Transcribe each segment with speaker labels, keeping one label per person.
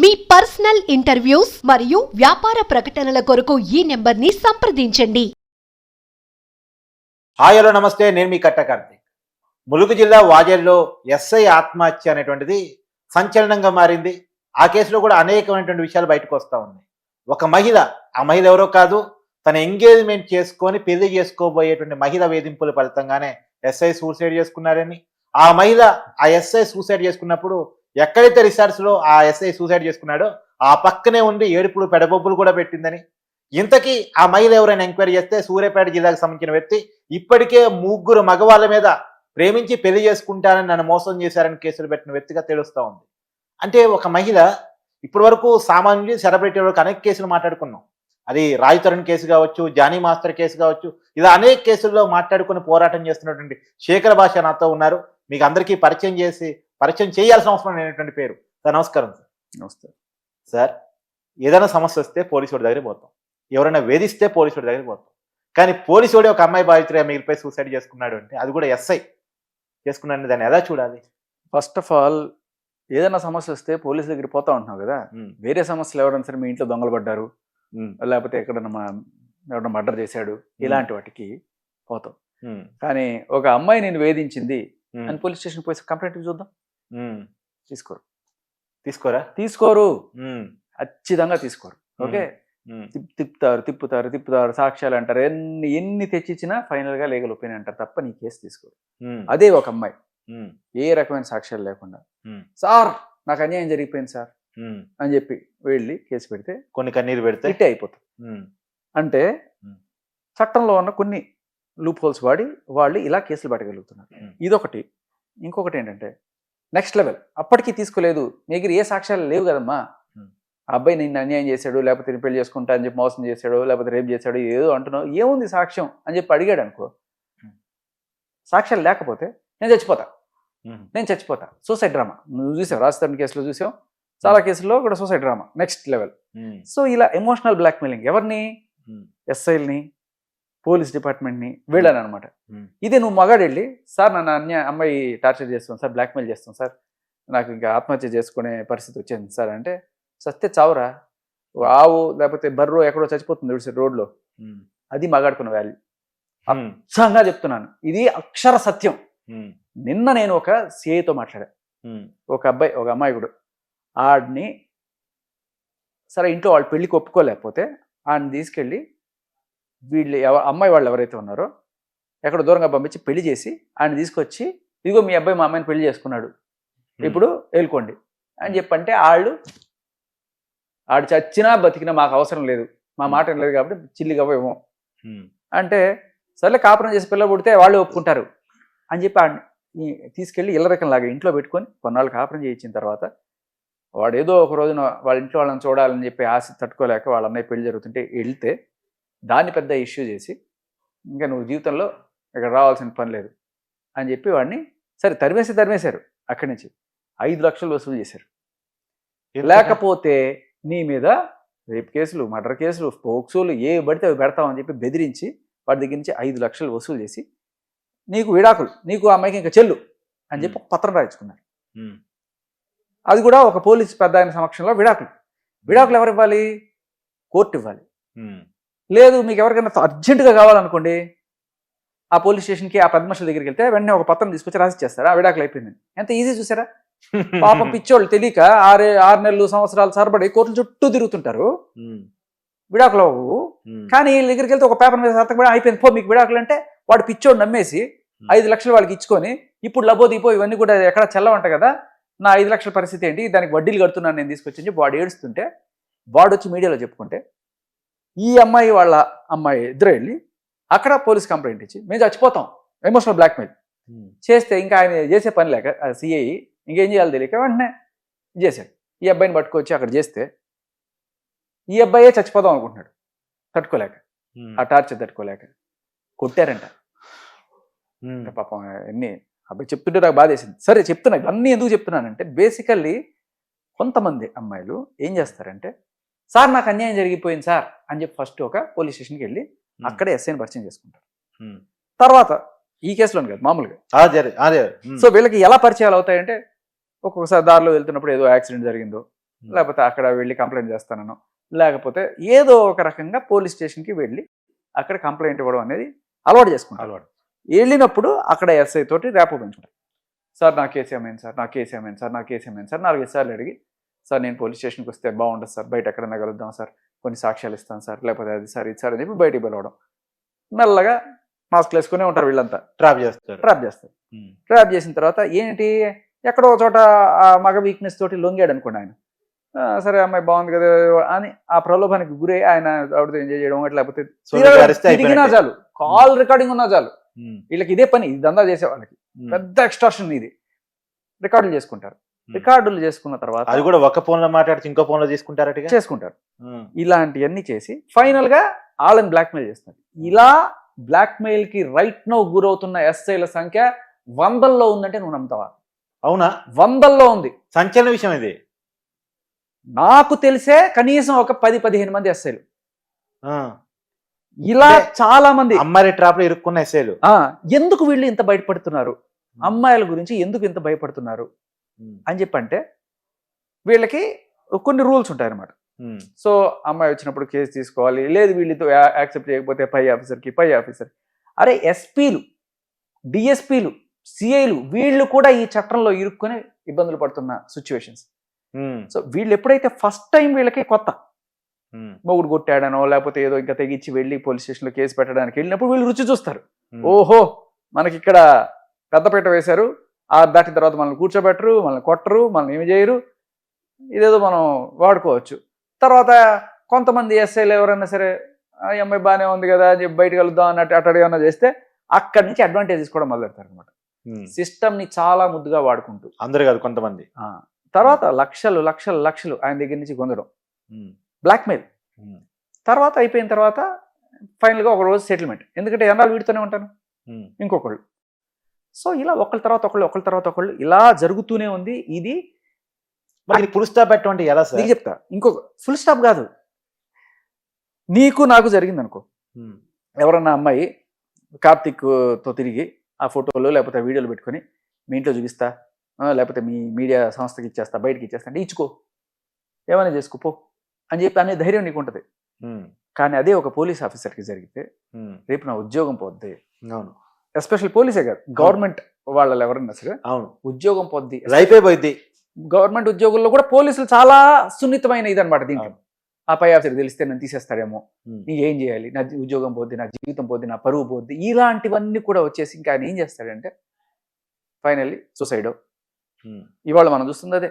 Speaker 1: మీ personal interviews మరియు వ్యాపార ప్రకటనల కొరకు ఈ నెంబర్ని సంప్రదించండి.
Speaker 2: హాయ్ హలో నమస్తే. నేను మీ కట్ట కార్తీక్. ములుగు జిల్లా వాజేల్లో ఎస్ఐ ఆత్మహత్య అనేటువంటిది సంచలనంగా మారింది. ఆ కేసులో కూడా అనేకమైనటువంటి విషయాలు బయటకు వస్తూ ఉన్నాయి. ఒక మహిళ ఆ మహిళ ఎవరో కాదు తన ఎంగేజ్మెంట్ చేసుకొని పెళ్ళి చేసుకోబోయేటువంటి మహిళ వేధింపుల ఫలితంగానే ఎస్ఐ సూసైడ్ చేసుకున్నారని. ఆ మహిళ ఆ ఎస్ఐ సూసైడ్ చేసుకున్నప్పుడు ఎక్కడైతే రిసార్ట్స్లో ఆ ఎస్ఐ సూసైడ్ చేసుకున్నాడో ఆ పక్కనే ఉండి ఏడుపులు పెడబొబ్బులు కూడా పెట్టిందని. ఇంతకీ ఆ మహిళ ఎవరైనా ఎంక్వైరీ చేస్తే సూర్యాపేట జిల్లాకు సంబంధించిన వ్యక్తి ఇప్పటికే ముగ్గురు మగవాళ్ళ మీద ప్రేమించి పెళ్ళి చేసుకుంటానని నన్ను మోసం చేశారని కేసులు పెట్టిన వ్యక్తిగా తెలుస్తూ ఉంది. అంటే ఒక మహిళ ఇప్పటి వరకు సామాన్యులు సెలబ్రిటీ వరకు అనేక కేసులు మాట్లాడుకున్నాం. అది రాయ్ తరుణ్ కేసు కావచ్చు జానీ మాస్టర్ కేసు కావచ్చు ఇలా అనేక కేసుల్లో మాట్లాడుకుని పోరాటం చేస్తున్నటువంటి శేఖర్ భాష నాతో ఉన్నారు. మీకు అందరికీ పరిచయం చేసి పరిచయం చేయాల్సిన అవసరం లేనటువంటి పేరు. సార్ నమస్కారం సార్.
Speaker 3: నమస్తే.
Speaker 2: సార్ ఏదైనా సమస్య వస్తే పోలీసు వాడి దగ్గరికి పోతాం. ఎవరైనా వేధిస్తే పోలీసు వాడి దగ్గరికి పోతాం. కానీ పోలీసు వాడి ఒక అమ్మాయి బాధితుడిగా మిగిలిపోయి సూసైడ్ చేసుకున్నాడు అంటే అది కూడా ఎస్ఐ చేసుకున్నాడు దాన్ని ఎలా చూడాలి?
Speaker 3: ఫస్ట్ ఆఫ్ ఆల్ ఏదైనా సమస్య వస్తే పోలీస్ దగ్గర పోతా ఉంటున్నావు కదా? వేరే సమస్యలు ఎవరైనా సరే మీ ఇంట్లో దొంగలు పడ్డారు. లేకపోతే ఎక్కడన్నా మా ఎవరైనా మర్డర్ చేశాడు. ఇలాంటి వాటికి పోతాం. కానీ ఒక అమ్మాయి నేను వేధించింది అని పోలీస్ స్టేషన్ పోయి కంప్లైంట్ చూద్దాం. తీసుకోరు.
Speaker 2: తీసుకోరా?
Speaker 3: తీసుకోరు. ఖచ్చితంగా తీసుకోరు. ఓకే? తిప్పుతారు తిప్పుతారు తిప్పుతారు సాక్ష్యాలు అంటారు. ఎన్ని ఎన్ని తెచ్చిచ్చినా ఫైనల్గా లీగల్ ఒపీనియన్ అంటారు తప్ప నీ కేసు తీసుకోరు. అదే ఒక అమ్మాయి. ఏ రకమైన సాక్ష్యాలు లేకుండా. సార్ నాకు అన్యాయం జరిగిపోయింది సార్. అని చెప్పి వెళ్ళి కేసు పెడితే
Speaker 2: కొన్ని కన్నీరు పెడితే
Speaker 3: ఇట్టే అయిపోతుంది అంటే. చట్టంలో ఉన్న కొన్ని లూప్ హోల్స్ వాడి వాళ్ళు ఇలా కేసులు పట్టగలుగుతున్నారు. ఇదొకటి. ఇంకొకటి ఏంటంటే నెక్స్ట్ లెవెల్ అప్పటికి తీసుకోలేదు. మీ దగ్గర ఏ సాక్ష్యాలు లేవు కదమ్మా.
Speaker 2: Hmm.
Speaker 3: ఆ అబ్బాయి నిన్ను అన్యాయం చేశాడు లేకపోతే పెళ్ళి చేసుకుంటా అని చెప్పి మోసం చేశాడు లేకపోతే రేపు చేశాడు ఏదో అంటున్నావు. ఏముంది సాక్ష్యం అని చెప్పి అడిగాడు అనుకో.
Speaker 2: Hmm.
Speaker 3: సాక్ష్యాలు లేకపోతే నేను చచ్చిపోతా.
Speaker 2: ఉమ్,
Speaker 3: నేను చచ్చిపోతా. సూసైడ్ డ్రామా నువ్వు చూసావు రాజస్థాన్ కేసులో చూసావు. చాలా కేసుల్లో కూడా suicide drama next level so ఇలా ఎమోషనల్ బ్లాక్మెయిలింగ్ ఎవరిని? ఎస్ఐల్ని పోలీస్ డిపార్ట్మెంట్ని వీళ్ళని అనమాట ఇదే నువ్వు మగాడు వెళ్ళి సార్ నన్ను అన్య అమ్మాయి టార్చర్ చేస్తాం సార్ బ్లాక్మెయిల్ చేస్తాం సార్. నాకు ఇంకా ఆత్మహత్య చేసుకునే పరిస్థితి వచ్చింది సార్ అంటే సస్తే చావురా. ఆవు లేకపోతే బర్రు ఎక్కడో చచ్చిపోతుంది చూసి రోడ్లో. అది మగాడుకున్న వాల్యూ. ఉత్సాహంగా చెప్తున్నాను. ఇది అక్షర సత్యం. నిన్న నేను ఒక సిఐతో మాట్లాడా. ఒక అబ్బాయి ఒక అమ్మాయి కూడా. ఆడిని సరే ఇంట్లో వాళ్ళు పెళ్ళికి ఒప్పుకోలేకపోతే ఆడిని తీసుకెళ్ళి వీళ్ళు ఎవ అమ్మాయి వాళ్ళు ఎవరైతే ఉన్నారో ఎక్కడ దూరంగా పంపించి పెళ్ళి చేసి ఆయన తీసుకొచ్చి ఇదిగో మీ అబ్బాయి మా అమ్మాయిని పెళ్ళి చేసుకున్నాడు. ఇప్పుడు వెళ్ళుకోండి అని చెప్పంటే వాళ్ళు ఆడు చచ్చినా బతికినా మాకు అవసరం లేదు. మా మాట లేదు కాబట్టి చిల్లిగా పోయేమో అంటే సర్లే కాపురం చేసి పిల్ల పుడితే వాళ్ళు ఒప్పుకుంటారు. అని చెప్పి ఆడిని తీసుకెళ్ళి ఇల్లరకం లాగా ఇంట్లో పెట్టుకొని కొన్నాళ్ళు కాపురం చేయించిన తర్వాత వాడు ఏదో ఒక రోజున వాళ్ళ ఇంట్లో వాళ్ళని చూడాలని చెప్పి ఆశ తట్టుకోలేక వాళ్ళ అన్నయ్య పెళ్ళి జరుగుతుంటే వెళ్తే దాన్ని పెద్ద ఇష్యూ చేసి ఇంకా నువ్వు జీవితంలో ఇక్కడ రావాల్సిన పని లేదు అని చెప్పి వాడిని సరే తరిమేసి తరిమేశారు అక్కడి నుంచి. ఐదు లక్షలు వసూలు చేశారు. లేకపోతే నీ మీద రేప్ కేసులు మర్డర్ కేసులు పోక్సోలు ఏ పడితే అవి పెడతామని చెప్పి బెదిరించి వాడి దగ్గర నుంచి ఐదు లక్షలు వసూలు చేసి నీకు విడాకులు నీకు ఆ అమ్మాయికి ఇంకా చెల్లు అని చెప్పి ఒక పత్రం రాయించుకున్నారు. అది కూడా ఒక పోలీస్ పెద్ద ఆయన సమక్షంలో విడాకులు. విడాకులు ఎవరు ఇవ్వాలి? కోర్టు ఇవ్వాలి. లేదు మీకు ఎవరికైనా అర్జెంటుగా కావాలనుకోండి ఆ పోలీస్ స్టేషన్కి ఆ పెద్ద మనుషుల దగ్గరికి వెళ్తే వెంటనే ఒక పత్రం తీసుకొచ్చి రాసి ఇచ్చేస్తారు ఆ విడాకులు అయిపోయింది. ఎంత ఈజీ చూసారా? పాపం పిచ్చోళ్ళు తెలియక ఆరు ఆరు నెలలు సంవత్సరాలు సరిపడి కోర్టుల చుట్టూ తిరుగుతుంటారు. విడాకులు కానీ వీళ్ళ దగ్గరికి వెళ్తే ఒక పేపర్ మీద సంతకం పెట్టి అయిపోయింది పో మీకు విడాకులు అంటే వాడు పిచ్చోడు నమ్మేసి ఐదు లక్షలు వాళ్ళకి ఇచ్చుకొని ఇప్పుడు లబో దీపో ఇవన్నీ కూడా ఎక్కడ చల్లవంట కదా నా ఐదు లక్షల పరిస్థితి ఏంటి? దానికి వడ్డీలు కడుతున్నాను నేను తీసుకొచ్చి వాడు ఏడుస్తుంటే వాడు వచ్చి మీడియాలో చెప్పుకుంటే ఈ అమ్మాయి వాళ్ళ అమ్మాయి ఇద్దరు వెళ్ళి అక్కడ పోలీస్ కంప్లైంట్ ఇచ్చి మేము చచ్చిపోతాం. Emotional blackmail. చేస్తే ఇంకా ఆయన చేసే పని లేక సిఐ ఇంకేం చేయాలో తెలియక వెంటనే చేశాడు. ఈ అబ్బాయిని పట్టుకొచ్చి అక్కడ చేస్తే ఈ అబ్బాయే చచ్చిపోదాం అనుకుంటున్నాడు. తట్టుకోలేక. ఆ టార్చర్ తట్టుకోలేక. కొట్టారంట. పాపం ఎన్ని అబ్బాయి చెప్తుంటే నాకు బాధ వేసింది. సరే చెప్తున్నా. అన్నీ ఎందుకు చెప్తున్నానంటే బేసికల్లీ కొంతమంది అమ్మాయిలు ఏం చేస్తారంటే సార్ నాకు అన్యాయం జరిగిపోయింది సార్ అని చెప్పి ఫస్ట్ ఒక పోలీస్ స్టేషన్కి వెళ్ళి అక్కడే ఎస్ఐని పరిచయం చేసుకుంటారు. తర్వాత ఈ కేసులోని కాదు మామూలుగా. సో వీళ్ళకి ఎలా పరిచయాలు అవుతాయంటే ఒక్కొక్కసారి దారిలో వెళ్తున్నప్పుడు ఏదో యాక్సిడెంట్ జరిగిందో లేకపోతే అక్కడ వెళ్ళి కంప్లైంట్ చేస్తానను లేకపోతే ఏదో ఒక రకంగా పోలీస్ స్టేషన్కి వెళ్ళి అక్కడ కంప్లైంట్ ఇవ్వడం అనేది అలవాటు చేసుకుంటారు.
Speaker 2: అలవాటు.
Speaker 3: వెళ్ళినప్పుడు అక్కడ ఎస్ఐ తోటి ర్యాపో పెంచుకుంటారు. సార్ నా కేసు ఏమైంది సార్? నా కేసు ఏమైంది సార్? నా కేసు ఏమైంది సార్? నాలుగు సార్లు అడిగి సార్ నేను పోలీస్ స్టేషన్కి వస్తే బాగుంటుంది సార్ బయట ఎక్కడన్నా కలుద్దాం సార్ కొన్ని సాక్ష్యాలు ఇస్తాను సార్ లేకపోతే అది సార్ ఇది సార్ అని చెప్పి బయటికి పిలవడం మెల్లగా మాస్క్లు వేసుకునే ఉంటారు వీళ్ళంతా
Speaker 2: ట్రాప్ చేస్తారు
Speaker 3: ట్రాప్ చేస్తారు. ట్రాప్ చేసిన తర్వాత ఏంటి ఎక్కడో ఒక చోట ఆ మగ వీక్నెస్ తోటి లొంగాడు అనుకోండి ఆయన సరే అమ్మాయి బాగుంది కదా అని ఆ ప్రలోభానికి గురై ఆయన ఆవిడతో ఎంజాయ్ చేయడం లేకపోతే తిరిగినా. చాలు కాల్ రికార్డింగ్ ఉన్నా చాలు. వీళ్ళకి ఇదే పని ఇది దందా చేసే వాళ్ళకి. పెద్ద ఎక్స్టార్షన్ ఇది రికార్డులు చేసుకుంటారు. రికార్డులు చేసుకున్న తర్వాత
Speaker 2: అది కూడా ఒక ఫోన్లో మాట్లాడితే ఇంకో ఫోన్లో తీసుకుంటారట
Speaker 3: చేసుకుంటారు. ఇలాంటివన్నీ చేసి ఫైనల్గా వాళ్ళని బ్లాక్మెయిల్ చేస్తారు ఇలా బ్లాక్మెయిల్కి రైట్ నో గురవుతున్న ఎస్ఐల సంఖ్య వందల్లో ఉందంటే నువ్వు నమ్ముతావా?
Speaker 2: అవునా?
Speaker 3: వందల్లో ఉంది.
Speaker 2: సంచలన విషయం ఇది.
Speaker 3: నాకు తెలిసే కనీసం ఒక పది పదిహేను మంది ఎస్ఐలు. ఇలా చాలా మంది
Speaker 2: అమ్మాయి ట్రాప్లో ఇరుక్కున్న ఎస్ఏలు
Speaker 3: ఆ ఎందుకు వీళ్ళు ఇంత భయపడుతున్నారు? అమ్మాయిల గురించి ఎందుకు ఇంత భయపడుతున్నారు? అని చెప్పంటే వీళ్ళకి కొన్ని రూల్స్ ఉంటాయి అన్నమాట సో అమ్మాయి వచ్చినప్పుడు కేసు తీసుకోవాలి లేదు వీళ్ళతో యాక్సెప్ట్ చేయకపోతే పై ఆఫీసర్కి పై ఆఫీసర్. అరే ఎస్పీలు డిఎస్పీలు సిఐలు వీళ్ళు కూడా ఈ చట్టంలో ఇరుక్కొని ఇబ్బందులు పడుతున్న సిచ్యువేషన్స్. సో వీళ్ళు ఎప్పుడైతే ఫస్ట్ టైం వీళ్ళకి కొత్త మొగుడు కొట్టాడనో లేకపోతే ఏదో ఇంకా తెగించి వెళ్ళి పోలీస్ స్టేషన్లో కేసు పెట్టడానికి వెళ్ళినప్పుడు వీళ్ళు రుచి చూస్తారు. ఓహో మనకి ఇక్కడ పెద్దపీట వేశారు ఆ దాటిన తర్వాత మనల్ని కూర్చోబెట్టరు మనల్ని కొట్టరు మనల్ని ఏమి చేయరు. ఇదేదో మనం వాడుకోవచ్చు. తర్వాత కొంతమంది ఎస్ఐలు ఎవరైనా సరే "ఆ, ఈ అమ్మాయి బాగానే ఉంది కదా అని చెప్పి బయటకు వెళ్దాం అన్నట్టు అటు ఏమన్నా చేస్తే అక్కడి నుంచి అడ్వాంటేజ్ తీసుకోవడం మొదలెడతారు అనమాట సిస్టమ్ని చాలా ముద్దుగా వాడుకుంటూ.
Speaker 2: అందరు కాదు కొంతమంది.
Speaker 3: ఆ, తర్వాత లక్షలు లక్షలు లక్షలు ఆయన దగ్గర నుంచి పొందడం. బ్లాక్మెయిల్. తర్వాత అయిపోయిన తర్వాత ఫైనల్గా ఒక రోజు సెటిల్మెంట్ ఎందుకంటే ఎన్నాళ్ళు వీడితోనే ఉంటాను. ఇంకొకళ్ళు. సో ఇలా ఒకళ్ళ తర్వాత ఒకళ్ళు ఒకళ్ళ తర్వాత ఒకళ్ళు ఇలా జరుగుతూనే ఉంది. ఇది
Speaker 2: మరి పుల్ స్టాప్ పెట్టమంటే ఎలా సార్?
Speaker 3: నీకు చెప్తా. ఇంకొక ఫుల్ స్టాప్ కాదు. నీకు నాకు జరిగింది అనుకో. ఎవరన్నా అమ్మాయి కార్తిక్తో తిరిగి ఆ ఫోటోలు లేకపోతే ఆ వీడియోలు పెట్టుకొని మీ ఇంట్లో చూపిస్తా లేకపోతే మీ మీడియా సంస్థకి ఇచ్చేస్తా బయటకి ఇచ్చేస్తా అంటే ఇచ్చుకో. ఏమైనా చేసుకో పో అని చెప్పి అనే ధైర్యం నీకు ఉంటుంది. కానీ అదే ఒక పోలీస్ ఆఫీసర్కి జరిగితే. రేపు నా ఉద్యోగం పోద్ది.
Speaker 2: అవును.
Speaker 3: ఎస్పెషల్ పోలీసే కాదు గవర్నమెంట్ వాళ్ళు ఎవరన్నా సరే
Speaker 2: అవును.
Speaker 3: ఉద్యోగం పొద్ది
Speaker 2: లైఫే పోయింది.
Speaker 3: గవర్నమెంట్ ఉద్యోగుల్లో కూడా పోలీసులు చాలా సున్నితమైన ఇది అనమాట దీంట్లో. ఆ పై ఆఫీసర్ తెలిస్తే నన్ను తీసేస్తాడేమో. నీ ఏం చేయాలి? నా ఉద్యోగం పోద్ది నా జీవితం పోద్ది నా పరువు పోద్ది. ఇలాంటివన్నీ కూడా వచ్చేసి ఇంకా ఆయన ఏం చేస్తాడంటే ఫైనల్లీ సూసైడ్. ఇవాళ మనం చూస్తుంది అదే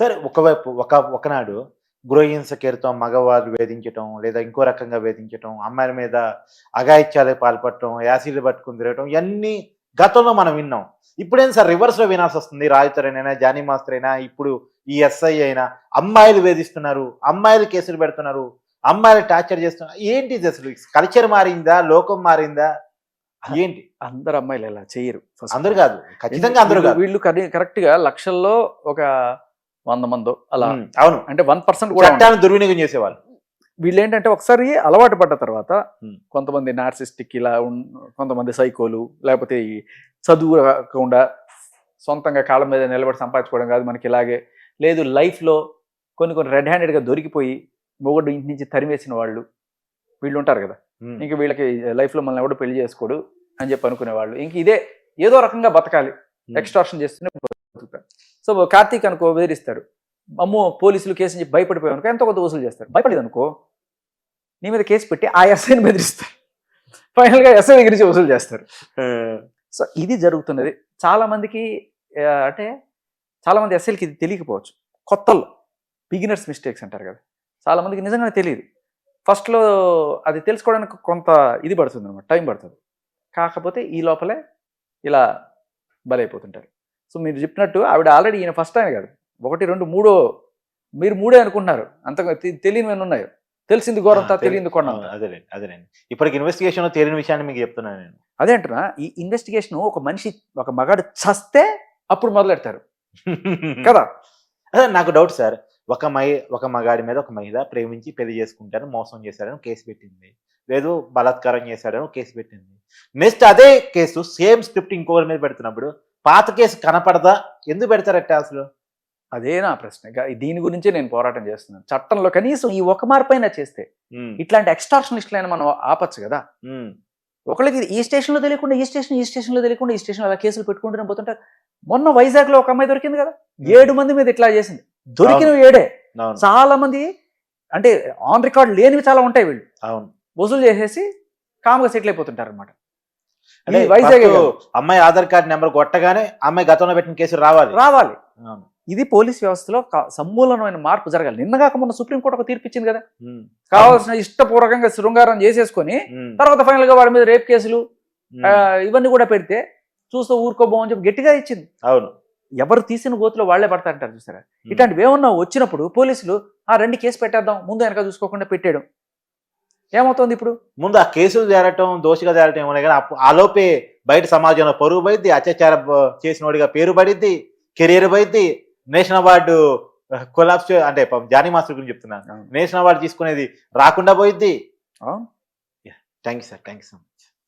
Speaker 2: సరే ఒకవైపు ఒక ఒకనాడు గృహహింసకేరుతో మగవారు వేధించటం లేదా ఇంకో రకంగా వేధించటం అమ్మాయిల మీద అఘాయిత్యాలకు పాల్పడటం యాసిడ్లు పట్టుకుని తిరగటం ఇవన్నీ గతంలో మనం విన్నాం. ఇప్పుడేం సార్? రివర్స్లో వినాల్సి వస్తుంది. రాజుతరైనా జానీ మాస్టర్ అయినా ఇప్పుడు ఈ ఎస్ఐ అయినా అమ్మాయిలు వేధిస్తున్నారు అమ్మాయిలు కేసులు పెడుతున్నారు అమ్మాయిలు టార్చర్ చేస్తున్నారు. ఏంటి అసలు? కల్చర్ మారిందా? లోకం మారిందా? ఏంటి?
Speaker 3: అందరు అమ్మాయిలు ఇలా చేయరు.
Speaker 2: అందరు కాదు. ఖచ్చితంగా అందరూ కాదు.
Speaker 3: వీళ్ళు కరెక్ట్గా లక్షల్లో ఒక వంద మందో అలా.
Speaker 2: అవును.
Speaker 3: అంటే వన్ పర్సెంట్ కూడా
Speaker 2: దుర్వినియోగం చేసేవాళ్ళు.
Speaker 3: వీళ్ళు ఏంటంటే ఒకసారి అలవాటు పడ్డ తర్వాత. కొంతమంది నార్సిస్టిక్ ఇలా కొంతమంది సైకోలు లేకపోతే చదువు రాకుండా సొంతంగా కాళ్ళ మీద నిలబడి సంపాదించుకోవడం కాదు మనకి ఇలాగే. లేదు లైఫ్లో కొన్ని కొన్ని రెడ్ హ్యాండెడ్గా దొరికిపోయి మొగుడు ఇంటి నుంచి తరిమేసిన వాళ్ళు వీళ్ళు ఉంటారు కదా. ఇంక వీళ్ళకి లైఫ్లో మనల్ని ఎవడు పెళ్ళి చేసుకోడు అని చెప్పి అనుకునే వాళ్ళు ఇంక ఇదే ఏదో రకంగా బతకాలి. ఎక్స్ట్రాక్షన్ చేస్తూనే సో కార్తీక్ అనుకో బెదిరిస్తారు అమ్మో పోలీసులు కేసు చెప్పి భయపడిపోయావు అనుకో ఎంతో కొంత వసూలు చేస్తారు. భయపడేది అనుకో నీ మీద కేసు పెట్టి ఆ ఎస్ఐని బెదిరిస్తారు. ఫైనల్గా ఎస్ఐ దగ్గర నుంచి వసూలు చేస్తారు. సో ఇది జరుగుతున్నది. చాలా మందికి ఆ, అంటే చాలా మంది ఎస్ఐలకి ఇది తెలియకపోవచ్చు. కొత్తల్లో బిగినర్స్ మిస్టేక్స్ అంటారు కదా. చాలా మందికి నిజంగానే తెలియదు. ఫస్ట్లో అది తెలుసుకోవడానికి కొంత ఇది పడుతుంది అనమాట టైం పడుతుంది. కాకపోతే ఈ లోపలే ఇలా బలైపోతుంటారు. సో మీరు చెప్పినట్టు ఆవిడ ఆల్రెడీ ఈయన ఫస్ట్ టైం కాదు. ఒకటి రెండు మూడో మీరు మూడే అనుకుంటున్నారు. అంతగా తె- తెలియనివన్నీ ఉన్నాయి. తెలిసింది ఘోరంతా తెలియంది కొండ
Speaker 2: అవును, అదేలేండి అదేలేండి ఇప్పటికి ఇన్వెస్టిగేషన్ తేలిన విషయాన్ని మీకు చెప్తున్నాను నేను.
Speaker 3: అదే అంటున్నా ఈ ఇన్వెస్టిగేషన్ ఒక మనిషి ఒక మగాడు చస్తే అప్పుడు మొదలెడతారు. కదా?
Speaker 2: అదే నాకు డౌట్ సార్. ఒక మహి ఒక మగాడి మీద ఒక మహిళ ప్రేమించి పెళ్ళి చేసుకుంటారని మోసం చేశాడని కేసు పెట్టింది. లేదు బలాత్కారం చేశాడని కేసు పెట్టింది. నెక్స్ట్ అదే కేసు సేమ్ స్క్రిప్ట్ ఇంకొకరి మీద పెడుతున్నప్పుడు పాత కేసు కనపడదా? ఎందుకు పెడతారట అసలు?
Speaker 3: అదే నా ప్రశ్న. దీని గురించే నేను పోరాటం చేస్తున్నాను. చట్టంలో కనీసం ఈ ఒక మార్పైనా చేస్తే ఇట్లాంటి ఎక్స్టార్షనిస్టులైనా మనం ఆపచ్చు కదా? ఒకళ్ళకి ఈ స్టేషన్లో తెలియకుండా ఈ స్టేషన్ ఈ స్టేషన్లో తెలియకుండా ఈ స్టేషన్ అలా కేసులు పెట్టుకుంటూనే పోతుంటారు మొన్న వైజాగ్లో ఒక అమ్మాయి దొరికింది కదా? ఏడు మంది మీద ఇట్లా చేసింది. దొరికినవి ఏడే. చాలా మంది అంటే ఆన్ రికార్డ్ లేనివి చాలా ఉంటాయి వీళ్ళు.
Speaker 2: అవును.
Speaker 3: వసూలు చేసేసి కామ్గా సెటిల్ అయిపోతుంటారు అనమాట
Speaker 2: అంటే
Speaker 3: వైజాగ్
Speaker 2: అమ్మాయి ఆధార్ కార్డు నెంబర్ కొట్టగానే అమ్మాయి గతంలో పెట్టిన కేసు రావాలి.
Speaker 3: రావాలి. ఇది పోలీస్ వ్యవస్థలో సమూలమైన మార్పు జరగాలి. నిన్నగాక మొన్న సుప్రీంకోర్టు ఒక తీర్పు ఇచ్చింది కదా? కావాల్సిన ఇష్టపూర్వకంగా శృంగారం చేసేసుకొని తర్వాత ఫైనల్గా వాడి మీద రేప్ కేసులు ఇవన్నీ కూడా పెడితే చూస్తూ ఊరుకోబోమని చెప్పి గట్టిగా ఇచ్చింది.
Speaker 2: అవును.
Speaker 3: ఎవరు తీసిన గోతులో వాళ్ళే పడతారంటారు చూసారా? ఇట్లాంటివి ఏమన్నా వచ్చినప్పుడు పోలీసులు ఆ రెండు కేసు పెట్టేద్దాం. ముందు వెనక చూసుకోకుండా పెట్టేయడం. ఏమవుతోంది ఇప్పుడు?
Speaker 2: ముందు ఆ కేసులు చేరటం దోషిగా చేరటం ఏమన్నా కానీ అప్పు- ఆ లోపే బయట సమాజంలో పరువు పడిద్ది అత్యాచార చేసిన వాడిగా పేరు పడిద్ది కెరీర్ పడిద్ది నేషనల్ అవార్డు కొలాప్స్ అంటే జానీ మాస్టర్ గురించి చెప్తున్నాను నేషనల్ అవార్డు తీసుకునేది రాకుండా పోయిద్ది. Thank you sir thank you so much